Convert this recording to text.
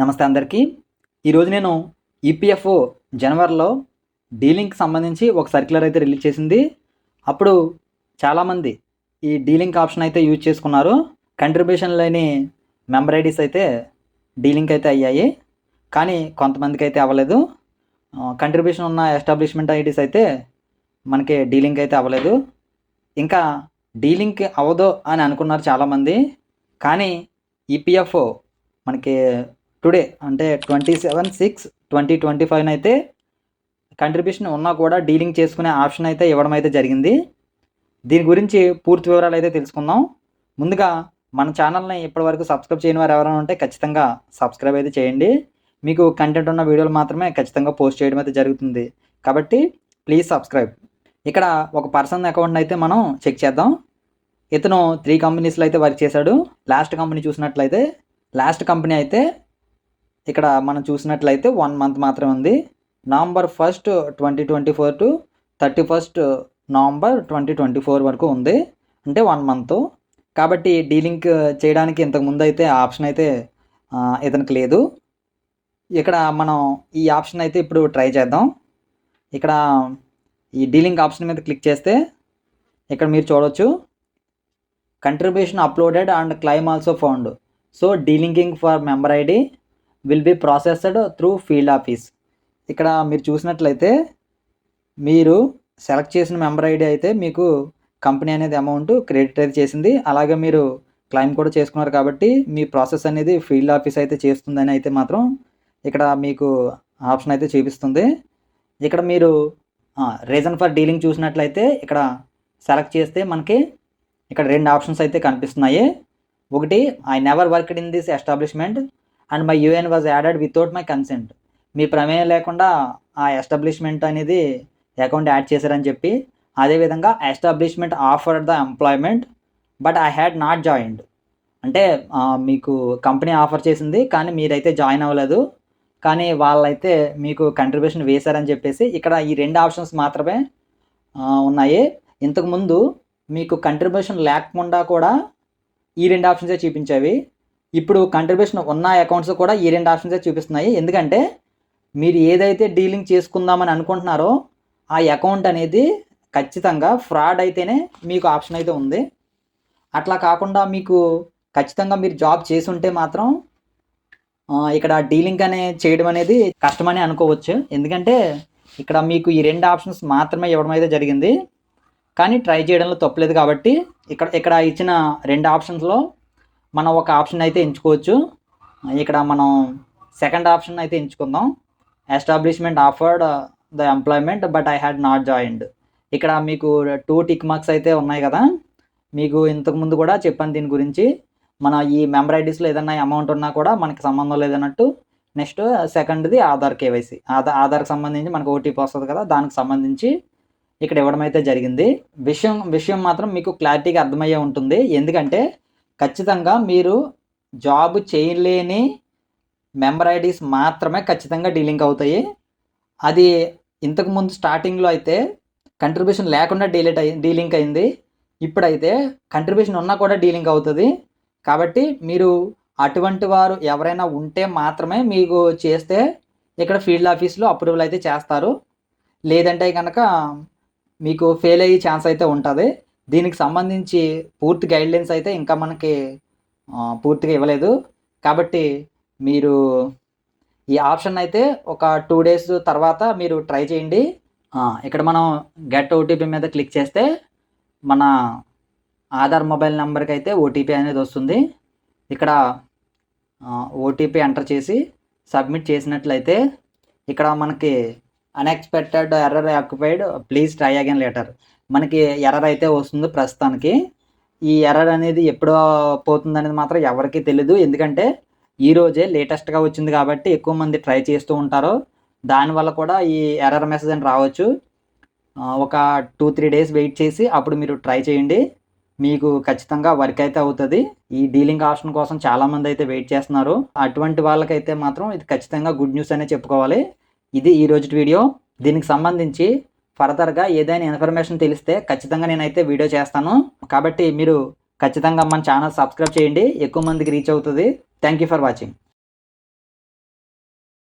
నమస్తే అందరికీ. ఈరోజు నేను ఈపీఎఫ్ఓ జనవరిలో డీలింగ్కి సంబంధించి ఒక సర్క్యులర్ అయితే రిలీజ్ చేసింది. అప్పుడు చాలామంది ఈ డీలింక్ ఆప్షన్ అయితే యూజ్ చేసుకున్నారు. కంట్రిబ్యూషన్ లేని మెంబర్ ఐడీస్ అయితే డీలింక్ అయితే అయ్యాయి. కానీ కొంతమందికి అయితే అవ్వలేదు. కంట్రిబ్యూషన్ ఉన్న ఎస్టాబ్లిష్మెంట్ ఐడీస్ అయితే మనకి డీలింక్ అయితే అవ్వలేదు. ఇంకా డీలింక్ అవ్వదు అని అనుకున్నారు చాలామంది. కానీ ఈపీఎఫ్ఓ మనకి టుడే అంటే twenty seven six twenty twenty five అయితే కంట్రిబ్యూషన్ ఉన్నా కూడా డీలింగ్ చేసుకునే ఆప్షన్ అయితే ఇవ్వడం అయితే జరిగింది. దీని గురించి పూర్తి వివరాలు అయితే తెలుసుకుందాం. ముందుగా మన ఛానల్ని ఇప్పటివరకు సబ్స్క్రైబ్ చేయని వారు ఎవరైనా ఉంటే ఖచ్చితంగా సబ్స్క్రైబ్ అయితే చేయండి. మీకు కంటెంట్ ఉన్న వీడియోలు మాత్రమే ఖచ్చితంగా పోస్ట్ చేయడం అయితే జరుగుతుంది. కాబట్టి ప్లీజ్ సబ్స్క్రైబ్ ఇక్కడ ఒక పర్సన్ అకౌంట్ అయితే మనం చెక్ చేద్దాం. ఇతను త్రీ కంపెనీస్లో అయితే వర్క్ చేశాడు. లాస్ట్ కంపెనీ చూసినట్లయితే లాస్ట్ కంపెనీ అయితే ఇక్కడ మనం చూసినట్లయితే వన్ మంత్ మాత్రమే ఉంది. November first twenty twenty four to thirty first November twenty twenty four వరకు ఉంది. అంటే వన్ మంత్ కాబట్టి డీలింక్ చేయడానికి ఇంతకుముందు అయితే ఆప్షన్ అయితే ఇతనికి లేదు. ఇక్కడ మనం ఈ ఆప్షన్ అయితే ఇప్పుడు ట్రై చేద్దాం. ఇక్కడ ఈ డీలింక్ ఆప్షన్ మీద క్లిక్ చేస్తే ఇక్కడ మీరు చూడవచ్చు contribution uploaded and claim also found so delinking for member ID will be processed through field office ఇక్కడ మీరు చూసినట్లయితే మీరు సెలెక్ట్ చేసిన మెంబర్ ఐడి అయితే మీకు కంపెనీ అనేది అమౌంట్ క్రెడిట్ అయితే చేసింది. అలాగే మీరు క్లైమ్ కూడా చేసుకున్నారు కాబట్టి మీ ప్రాసెస్ అనేది ఫీల్డ్ ఆఫీస్ అయితే చేస్తుందని అయితే మాత్రం ఇక్కడ మీకు ఆప్షన్ అయితే చూపిస్తుంది. ఇక్కడ మీరు రీజన్ ఫర్ డీలింగ్ చూసినట్లయితే ఇక్కడ సెలెక్ట్ చేస్తే మనకి ఇక్కడ రెండు ఆప్షన్స్ అయితే కనిపిస్తున్నాయి. ఒకటి I never worked in this establishment and my UAN was added without my consent మీ ప్రమేయం లేకుండా ఆ ఎస్టాబ్లిష్మెంట్ అనేది అకౌంట్ యాడ్ చేశారని చెప్పి అదేవిధంగా establishment offer the employment but I had not joined అంటే మీకు కంపెనీ ఆఫర్ చేసింది కానీ మీరైతే జాయిన్ అవ్వలేదు. కానీ వాళ్ళైతే మీకు కంట్రిబ్యూషన్ వేశారని చెప్పేసి ఇక్కడ ఈ రెండు ఆప్షన్స్ మాత్రమే ఉన్నాయి. ఇంతకుముందు మీకు కంట్రిబ్యూషన్ లేకుండా కూడా ఈ రెండు ఆప్షన్సే చూపించేవి. ఇప్పుడు కంట్రిబ్యూషన్ ఉన్న అకౌంట్స్ కూడా ఈ రెండు ఆప్షన్సే చూపిస్తున్నాయి. ఎందుకంటే మీరు ఏదైతే డీలింగ్ చేసుకుందామని అనుకుంటున్నారో ఆ అకౌంట్ అనేది ఖచ్చితంగా ఫ్రాడ్ అయితేనే మీకు ఆప్షన్ అయితే ఉంది. అట్లా కాకుండా మీకు ఖచ్చితంగా మీరు జాబ్ చేసి ఉంటే మాత్రం ఇక్కడ డీలింగ్ అనే చేయడం అనేది కష్టమని అనుకోవచ్చు. ఎందుకంటే ఇక్కడ మీకు ఈ రెండు ఆప్షన్స్ మాత్రమే ఇవ్వడం అయితే జరిగింది. కానీ ట్రై చేయడంలో తప్పలేదు కాబట్టి ఇక్కడ ఇక్కడ ఇచ్చిన రెండు ఆప్షన్స్లో మనం ఒక ఆప్షన్ అయితే ఎంచుకోవచ్చు. ఇక్కడ మనం సెకండ్ ఆప్షన్ అయితే ఎంచుకుందాం. Establishment afforded the employment but I had not joined ఇక్కడ మీకు టూ టిక్ మార్క్స్ అయితే ఉన్నాయి కదా. మీకు ఇంతకుముందు కూడా చెప్పాను దీని గురించి. మన ఈ మెంబర్ ఐడీస్లో ఏదైనా అమౌంట్ ఉన్నా కూడా మనకి సంబంధం లేదన్నట్టు. నెక్స్ట్ సెకండ్ది ఆధార్ కేవైసీ. ఆధార్ ఆధార్కి సంబంధించి మనకు ఓటీపీ వస్తుంది కదా దానికి సంబంధించి ఇక్కడ ఇవ్వడం అయితే జరిగింది. విషయం విషయం మాత్రం మీకు క్లారిటీగా అర్థమయ్యే ఉంటుంది. ఎందుకంటే ఖచ్చితంగా మీరు జాబ్ చేయలేని మెంబర్ ఐడీస్ మాత్రమే ఖచ్చితంగా డీలింక్ అవుతాయి. అది ఇంతకుముందు స్టార్టింగ్లో అయితే కంట్రిబ్యూషన్ లేకుండా డీలేట్ అయి డీలింక్ అయింది. ఇప్పుడైతే కంట్రిబ్యూషన్ ఉన్నా కూడా డీలింక్ అవుతుంది. కాబట్టి మీరు అటువంటి వారు ఎవరైనా ఉంటే మాత్రమే మీకు చేస్తే ఇక్కడ ఫీల్డ్ ఆఫీస్లో అప్రూవల్ అయితే చేస్తారు. లేదంటే కనుక మీకు ఫెయిల్ అయ్యే ఛాన్స్ అయితే ఉంటుంది. దీనికి సంబంధించి పూర్తి గైడ్లైన్స్ అయితే ఇంకా మనకి పూర్తిగా ఇవ్వలేదు. కాబట్టి మీరు ఈ ఆప్షన్ అయితే ఒక టూ డేస్ తర్వాత మీరు ట్రై చేయండి. ఇక్కడ మనం గెట్ ఓటీపీ మీద క్లిక్ చేస్తే మన ఆధార్ మొబైల్ నెంబర్కి అయితే ఓటీపీ అనేది వస్తుంది. ఇక్కడ ఓటీపీ ఎంటర్ చేసి సబ్మిట్ చేసినట్లయితే ఇక్కడ మనకి unexpected error occupied please try again later మనకి ఎర్రర్ అయితే వస్తుంది ప్రస్తుతానికి. ఈ ఎర్రర్ అనేది ఎప్పుడు పోతుంది అనేది మాత్రం ఎవరికీ తెలీదు. ఎందుకంటే ఈ రోజే లేటెస్ట్గా వచ్చింది కాబట్టి ఎక్కువ మంది ట్రై చేస్తూ ఉంటారు. దానివల్ల కూడా ఈ ఎర్రర్ మెసేజ్ అని రావచ్చు. ఒక టూ త్రీ డేస్ వెయిట్ చేసి అప్పుడు మీరు ట్రై చేయండి. మీకు ఖచ్చితంగా వర్క్ అయితే అవుతుంది. ఈ డీలింగ్ ఆప్షన్ కోసం చాలామంది అయితే వెయిట్ చేస్తున్నారు. అటువంటి వాళ్ళకైతే మాత్రం ఇది ఖచ్చితంగా గుడ్ న్యూస్ అనే చెప్పుకోవాలి. ఇది ఈ రోజు వీడియో. దీనికి సంబంధించి ఫర్దర్గా ఏదైనా ఇన్ఫర్మేషన్ తెలిస్తే ఖచ్చితంగా నేనైతే వీడియో చేస్తాను. కాబట్టి మీరు ఖచ్చితంగా మన ఛానల్ సబ్స్క్రైబ్ చేయండి. ఎక్కువ మందికి రీచ్ అవుతుంది. Thank you for watching.